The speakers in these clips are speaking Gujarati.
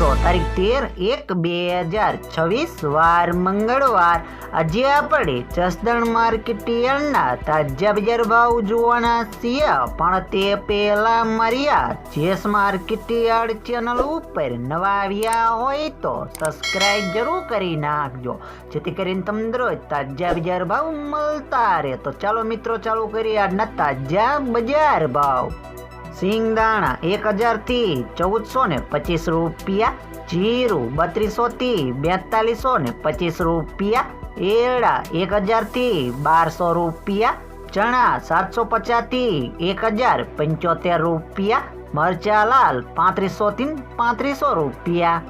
તારીખ તેર એક બે હજાર છવ્વીસ વાર મંગળવાર આજે આપણે જસદણ માર્કેટ તાજા બજાર ભાવ જોવાના છીએ. પણ તે પહેલા માર્યા જેસ માર્કેટ ચેનલ ઉપર નવા આવ્યા હોય તો સબસ્ક્રાઇબ જરૂર કરી નાખજો. જેથી કરીને તમને રોજ તાજા બજાર ભાવ મળતા રહે. તો ચાલો મિત્રો, ચાલુ કરીએ આજના તાજા બજાર ભાવ. સિંગદાણા એક હજારથી ચૌદસો ને પચીસ રૂપિયા, જીરું બત્રીસોથી બેતાલીસો ને પચીસ રૂપિયા એળા એક હજારથી બારસો રૂપિયા, ચણા સાતસો પચાસથી એક હજાર પંચોતેર રૂપિયા, મરચા લાલ પાંત્રીસો થી પાંત્રીસો રૂપિયા.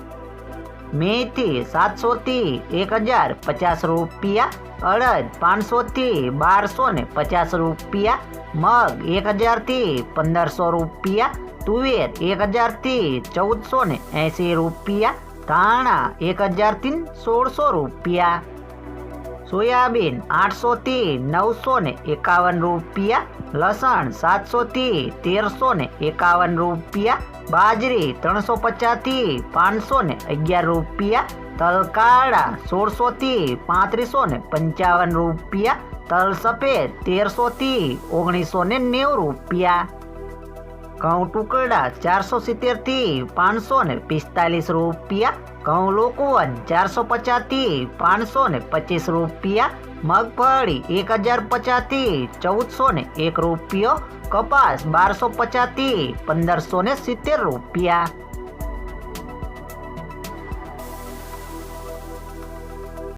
મેથી સાતસો થી એક હજાર પચાસ રૂપિયા, અડદ પાંચસો થી બારસો ને પચાસ રૂપિયા, મગ એક હજારથી પંદરસો રૂપિયા, તુવેર એક હજારથી ચૌદસો ને એંસી રૂપિયા, ધાણા એક હજારથી સોળસો રૂપિયા. સોયાબીન આઠસો થી નવસો ને એકાવન રૂપિયા, લસણ સાતસો થી તેરસો ને એકાવન રૂપિયા, બાજરી ત્રણસો પચાસથી પાંચસો ને અગિયાર રૂપિયા, તલકાળા સોળસોથી પાંત્રીસો ને પંચાવન રૂપિયા તલ સફેદ તેરસો થી ઓગણીસો ને નેવું રૂપિયા. ઘઉં ટુકડા ચારસો સિત્તેરથી પાંચસો ને પિસ્તાલીસ રૂપિયા, ઘઉં લોકવન ચારસો પચાસથી પાંચસો ને પચીસ રૂપિયા, મગફળી એક હજાર પચાસથી ચૌદસો ને એક રૂપિયો, કપાસ બારસો પચાસથી પંદરસો ને સિત્તેર રૂપિયા.